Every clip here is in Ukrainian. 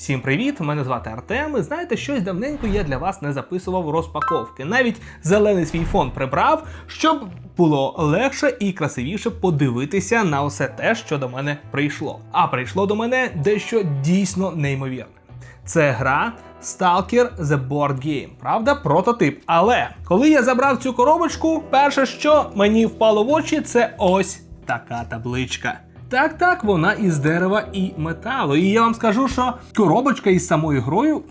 Всім привіт! Мене звати Артем. І знаєте, щось давненько я для вас не записував розпаковки. Навіть зелений свій фон прибрав, щоб було легше і красивіше подивитися на усе те, що до мене прийшло. А прийшло до мене дещо дійсно неймовірне. Це гра Stalker The Board Game, правда, прототип. Але коли я забрав цю коробочку, перше, що мені впало в очі, це ось така табличка. Так, так, вона із дерева і металу. І я вам скажу, що коробочка із самою грою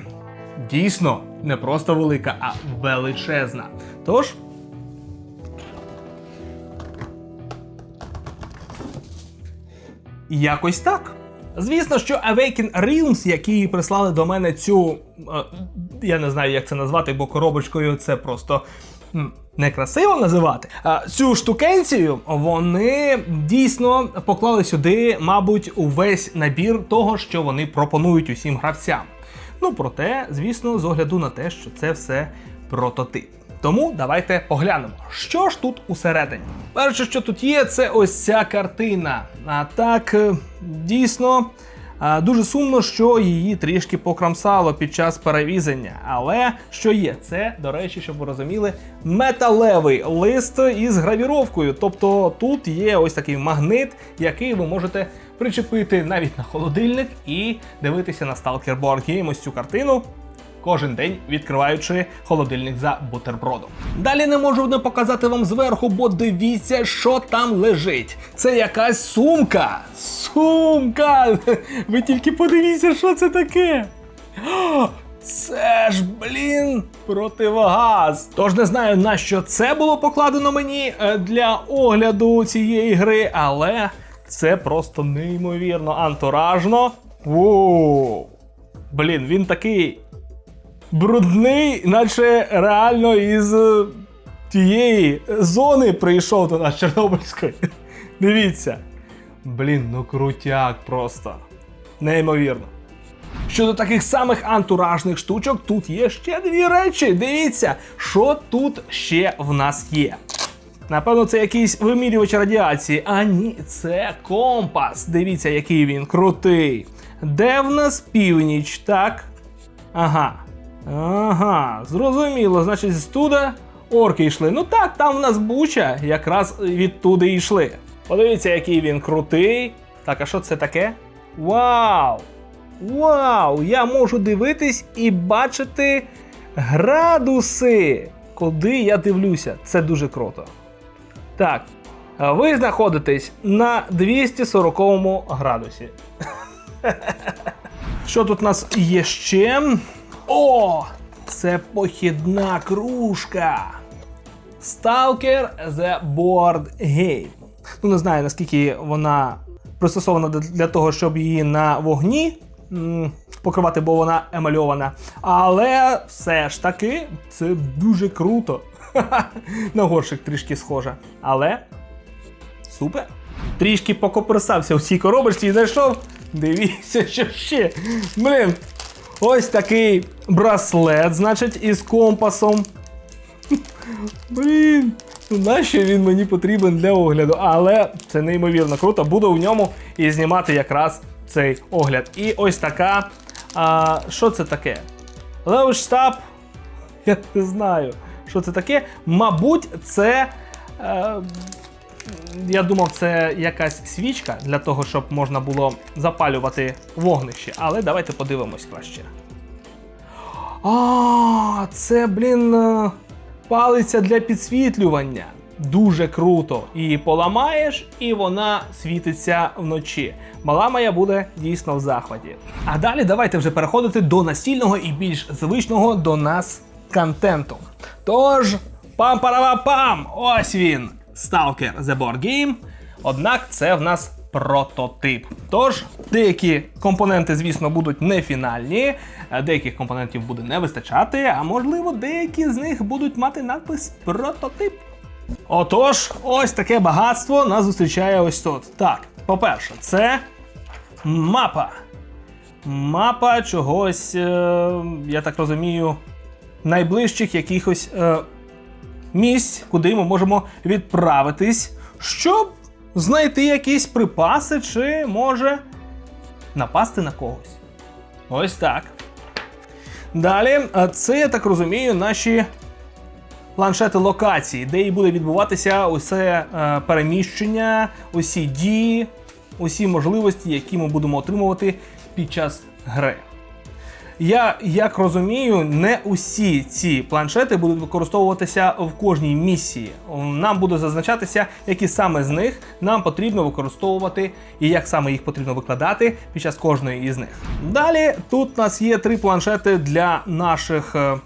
дійсно не просто велика, а величезна. Тож. Якось так. Звісно, що Awaken Realms, які прислали до мене цю. е, я не знаю, як це назвати, бо коробочкою це просто. Некрасиво називати. А, Цю штукенцію вони дійсно поклали сюди, мабуть, увесь набір того, що вони пропонують усім гравцям. Ну, проте, звісно, з огляду на те, що це все прототип. Тому давайте поглянемо, що ж тут усередині. Перше, що тут є, це ось ця картина. А так, е, дійсно, дуже сумно, що її трішки покрамсало під час перевізення. Але що є? Це, до речі, щоб ви розуміли, металевий лист із гравіровкою. Тобто тут є ось такий магнит, який ви можете причепити навіть на холодильник і дивитися на Stalker Board Game ось цю картину. Кожен день відкриваючи холодильник за бутербродом. Далі не можу не показати вам зверху, бо дивіться, що там лежить. Це якась сумка. Сумка! Ви тільки подивіться, що це таке. Це ж, блін, противогаз. Тож не знаю, на що це було покладено мені е, для огляду цієї гри, але це просто неймовірно антуражно. Воу! Блін, він такий брудний, наче реально із е, тієї зони прийшов до нас Чорнобильської. Дивіться. Блін, ну крутяк просто. Неймовірно. Щодо таких самих антуражних штучок, тут є ще дві речі. Дивіться, що тут ще в нас є. Напевно, це якийсь вимірювач радіації. А ні, це компас. Дивіться, який він крутий. Де в нас північ, так? Ага. Ага, зрозуміло, значить, туди орки йшли. Ну так, там в нас буча, якраз відтуди і йшли. Подивіться, який він крутий. Так, а що це таке? Вау! Вау! Я можу дивитись і бачити градуси. Куди я дивлюся? Це дуже круто. Так, ви знаходитесь на 240 градусі. Що тут у нас є ще? О! Це похідна кружка. Stalker The Board Game. Ну, не знаю, наскільки вона пристосована для- того, щоб її на вогні покривати, бо вона емальована. Але все ж таки, це дуже круто. На горшик трішки схоже. Але Супер. Трішки покоперсався в цій коробочці і знайшов. Дивіться, що ще. Блін. Ось такий браслет, значить, із компасом. Блін. Ну, нащо він мені потрібен для огляду? Але це неймовірно круто. Буду в ньому і знімати якраз цей огляд. І ось така. А, що це таке? Левиш штаб. Я не знаю, що це таке. Мабуть, це. Е, я думав, це якась свічка для того, щоб можна було запалювати вогнище. Але давайте подивимось краще. А, це, блін, е, палиця для підсвітлювання. Дуже круто. Її поламаєш, і вона світиться вночі. Мала моя буде дійсно в захваті. А далі давайте вже переходити до настільного і більш звичного до нас контенту. Тож, пам-парава-пам! Ось він! Stalker The Board Game. Однак це в нас прототип. Тож, деякі компоненти, звісно, будуть не фінальні, деяких компонентів буде не вистачати, а можливо, деякі з них будуть мати надпис прототип. Отож, ось таке багатство нас зустрічає ось тут. Так, по-перше, це мапа. Мапа чогось, е, я так розумію, найближчих якихось е, місць, куди ми можемо відправитись, щоб знайти якісь припаси, чи може напасти на когось. Ось так. Далі, це, я так розумію, наші планшети локації, де і буде відбуватися усе е, переміщення, усі дії, усі можливості, які ми будемо отримувати під час гри. Я як розумію, не усі ці планшети будуть використовуватися в кожній місії. Нам буде зазначатися, які саме з них нам потрібно використовувати і як саме їх потрібно викладати під час кожної із них. Далі тут у нас є три планшети для наших е,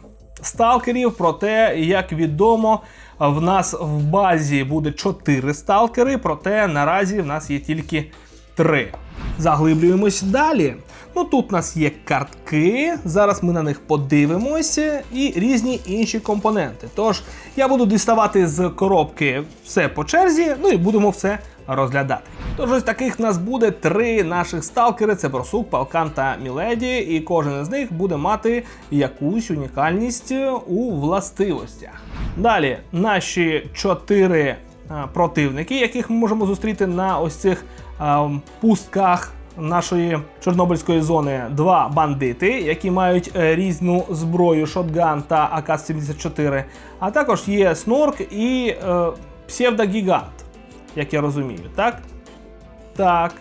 сталкерів. Проте, як відомо, в нас в базі буде 4 сталкери, проте наразі в нас є тільки 3. Заглиблюємось далі. Ну тут у нас є картки, зараз ми на них подивимося, і різні інші компоненти. Тож я буду діставати з коробки все по черзі, ну і будемо все розглядати. Тож ось таких в нас буде три наших сталкери: це Борсук, Палкан та Міледі, і кожен із них буде мати якусь унікальність у властивостях. Далі наші чотири противники, яких ми можемо зустріти на ось цих пустках нашої Чорнобильської зони два бандити, які мають е, різну зброю шотган та АК-74. А також є Снорк і е, псевдогігант, як я розумію, так? Так.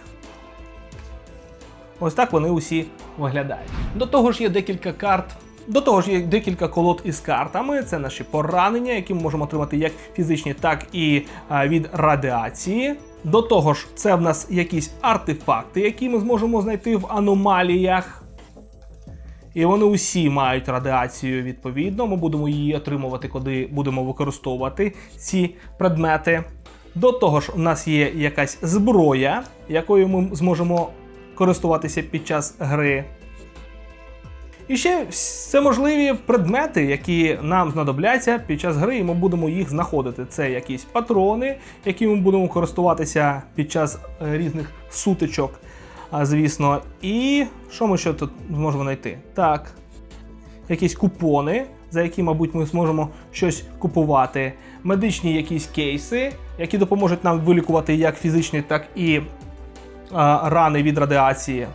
Ось так вони усі виглядають. До того ж є декілька карт. До того ж є декілька колод із картами. Це наші поранення, які ми можемо отримати як фізичні, так і від радіації. До того ж, це в нас якісь артефакти, які ми зможемо знайти в аномаліях. І вони усі мають радіацію відповідно. Ми будемо її отримувати, коли будемо використовувати ці предмети. До того ж, у нас є якась зброя, якою ми зможемо користуватися під час гри. І ще це можливі предмети, які нам знадобляться під час гри, і ми будемо їх знаходити. Це якісь патрони, які ми будемо користуватися під час е, різних сутичок, звісно. І що ми ще тут зможемо знайти? Так, якісь купони, за які, мабуть, ми зможемо щось купувати. Медичні якісь кейси, які допоможуть нам вилікувати як фізичні, так і рани від радіації.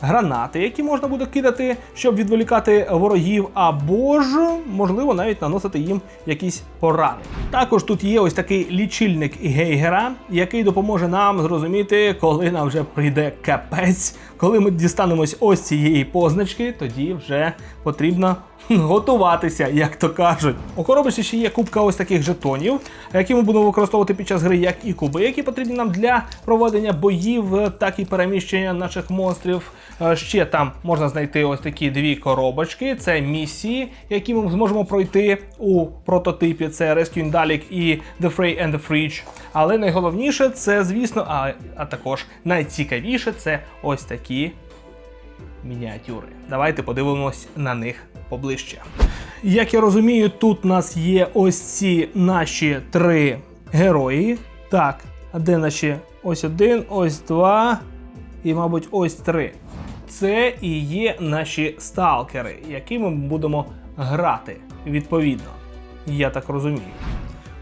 Гранати, які можна буде кидати, щоб відволікати ворогів, або ж, можливо, навіть наносити їм якісь порани. Також тут є ось такий лічильник Гейгера, який допоможе нам зрозуміти, коли нам вже прийде капець. Коли ми дістанемось ось цієї позначки, тоді вже потрібно готуватися, як то кажуть. У коробочці ще є кубка ось таких жетонів, які ми будемо використовувати під час гри, як і куби, які потрібні нам для проведення боїв, так і переміщення наших монстрів. Е, Ще там можна знайти ось такі дві коробочки. Це місії, які ми зможемо пройти у прототипі. Це Rescue Dalek і The Fray and the Fridge. Але найголовніше це, звісно, а, а також найцікавіше це ось такі мініатюри. Давайте подивимось на них поближче. Як я розумію, тут у нас є ось ці наші три герої. Так, а де наші? Ось один, ось два і, мабуть, ось три. Це і є наші сталкери, якими ми будемо грати відповідно. Я так розумію.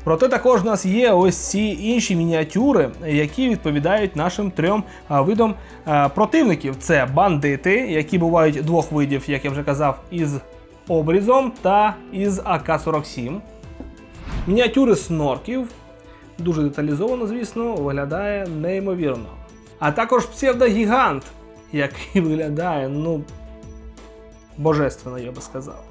Проте також у нас є ось ці інші мініатюри, які відповідають нашим трьом видам противників: це бандити, які бувають двох видів, як я вже казав, із обрізом та із АК-47. Мініатюри снорків. Дуже деталізовано, звісно, виглядає неймовірно. А також псевдогігант, який виглядає, ну, божественно, я би сказав.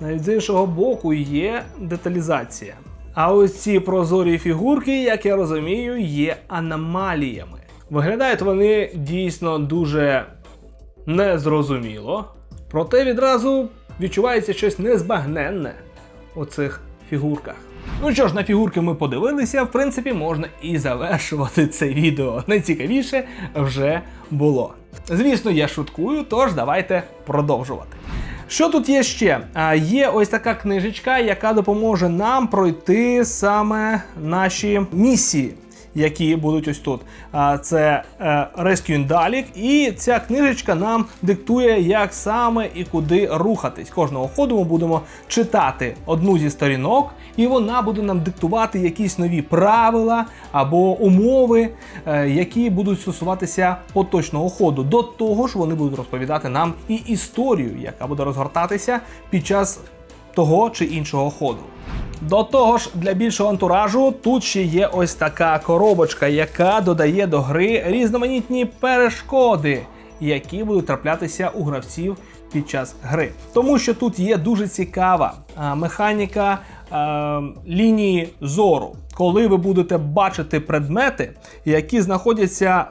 Навіть з іншого боку є деталізація. А ось ці прозорі фігурки, як я розумію, є аномаліями. Виглядають вони дійсно дуже незрозуміло, проте відразу відчувається щось незбагненне у цих фігурках. Ну що ж, на фігурки ми подивилися, в принципі, можна і завершувати це відео. Найцікавіше вже було. Звісно, я шуткую, тож давайте продовжувати. Що тут є ще? А, Є ось така книжечка, яка допоможе нам пройти саме наші місії. Які будуть ось тут. Це е, Rescue Dalek, і ця книжечка нам диктує, як саме і куди рухатись. Кожного ходу ми будемо читати одну зі сторінок, і вона буде нам диктувати якісь нові правила або умови, е, які будуть стосуватися поточного ходу. До того ж, вони будуть розповідати нам і історію, яка буде розгортатися під час того чи іншого ходу. До того ж, для більшого антуражу тут ще є ось така коробочка, яка додає до гри різноманітні перешкоди, які будуть траплятися у гравців під час гри. Тому що тут є дуже цікава механіка а, лінії зору, коли ви будете бачити предмети, які знаходяться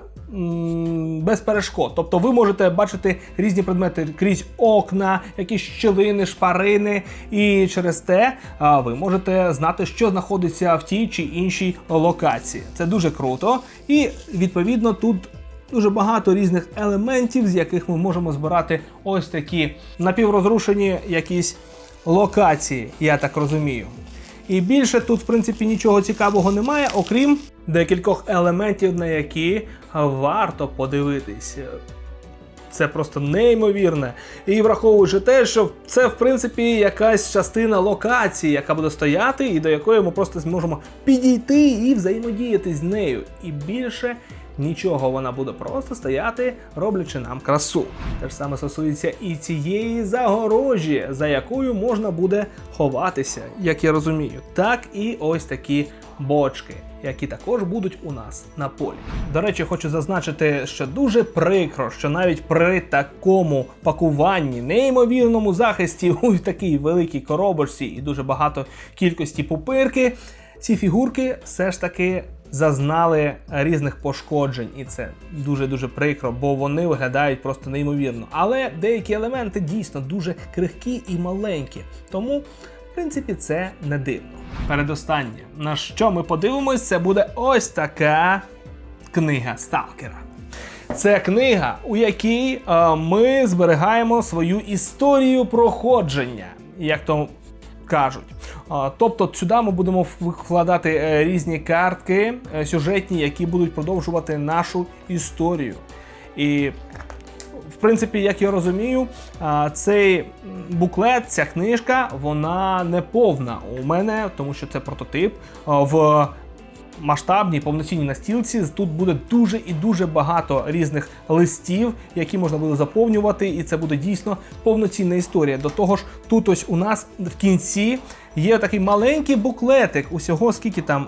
без перешкод. Тобто ви можете бачити різні предмети крізь окна, якісь щілини, шпарини, і через те ви можете знати, що знаходиться в тій чи іншій локації. Це дуже круто, і відповідно тут. Дуже багато різних елементів, з яких ми можемо збирати ось такі напіврозрушені якісь локації, я так розумію. І більше тут, в принципі, нічого цікавого немає, окрім декількох елементів, на які варто подивитись. Це просто неймовірне. І враховуючи те, що це, в принципі, якась частина локації, яка буде стояти, і до якої ми просто зможемо підійти і взаємодіяти з нею. І більше нічого вона буде просто стояти, роблячи нам красу. Те ж саме стосується і цієї загорожі, за якою можна буде ховатися, як я розумію. Так і ось такі бочки. Які також будуть у нас на полі. До речі, хочу зазначити, що дуже прикро, що навіть при такому пакуванні, неймовірному захисті у такій великій коробочці і дуже багато кількості пупирки, ці фігурки все ж таки зазнали різних пошкоджень, і це дуже дуже прикро, бо вони виглядають просто неймовірно. Але деякі елементи дійсно дуже крихкі і маленькі, тому. Принципі, це не дивно. Передостаннє, на що ми подивимось, це буде ось така книга Сталкера. Це книга, у якій е, ми зберігаємо свою історію проходження, як то кажуть. Е, тобто сюди ми будемо вкладати е, різні картки е, сюжетні, які будуть продовжувати нашу історію. І принципі, як я розумію, цей буклет, ця книжка, вона не повна у мене, тому що це прототип. В масштабній повноцінній настілці тут буде дуже і дуже багато різних листів, які можна буде заповнювати, і це буде дійсно повноцінна історія. До того ж, тут ось у нас в кінці є такий маленький буклетик, усього скільки там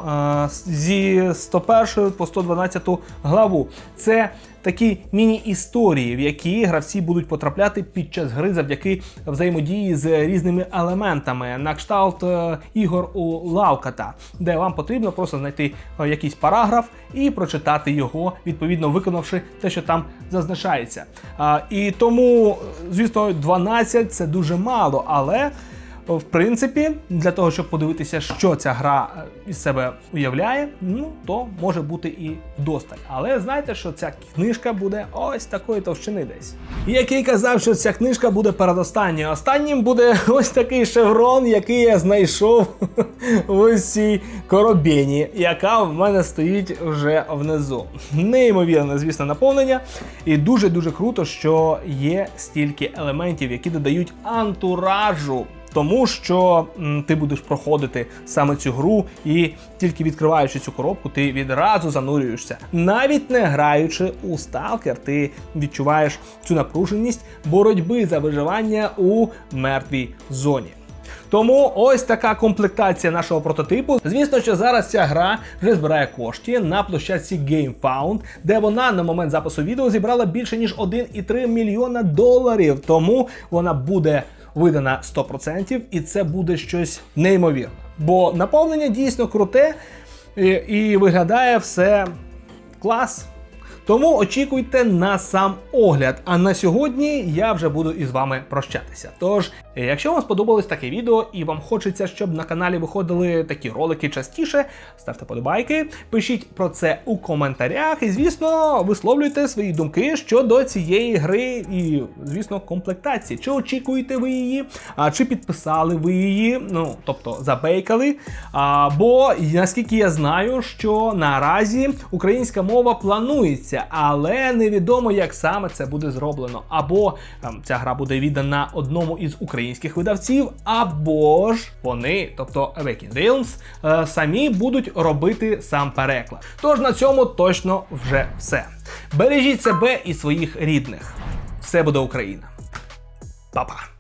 зі 101 по 112 главу. Це такі міні-історії, в які гравці будуть потрапляти під час гри завдяки взаємодії з різними елементами, на кшталт е, ігор у Лауката, де вам потрібно просто знайти е, якийсь параграф і прочитати його, відповідно виконавши те, що там зазначається. І тому, звісно, 12 це дуже мало, але. В принципі, для того, щоб подивитися, що ця гра е, із себе уявляє, ну то може бути і вдосталь. Але знайте, що ця книжка буде ось такої товщини десь. Який казав, що ця книжка буде передостанньою. Останнім буде ось такий шеврон, який я знайшов в ось цій коробені, яка в мене стоїть вже внизу. Неймовірне, звісно, наповнення. І дуже-дуже круто, що є стільки елементів, які додають антуражу тому що ти будеш проходити саме цю гру, і тільки відкриваючи цю коробку, ти відразу занурюєшся. Навіть не граючи у сталкер, ти відчуваєш цю напруженість боротьби за виживання у мертвій зоні. Тому ось така комплектація нашого прототипу. Звісно, що зараз ця гра вже збирає кошти на площадці GameFound, де вона на момент запису відео зібрала більше ніж 1,3 мільйона доларів. Тому вона буде видана 100%, і це буде щось неймовірне. Бо наповнення дійсно круте і, і виглядає все клас. Тому очікуйте на сам огляд. А на сьогодні я вже буду із вами прощатися. Тож, якщо вам сподобалось таке відео і вам хочеться, щоб на каналі виходили такі ролики частіше, ставте подобайки, пишіть про це у коментарях і, звісно, висловлюйте свої думки щодо цієї гри і, звісно, комплектації. Чи очікуєте ви її, а чи підписали ви її, ну тобто забейкали. А, бо наскільки я знаю, що наразі українська мова планується, але невідомо, як саме це буде зроблено. Або ем, ця гра буде віддана одному із українських видавців, або ж вони, тобто Awakened Realms, е, самі будуть робити сам переклад. Тож на цьому точно вже все. Бережіть себе і своїх рідних. Все буде Україна. Па-па!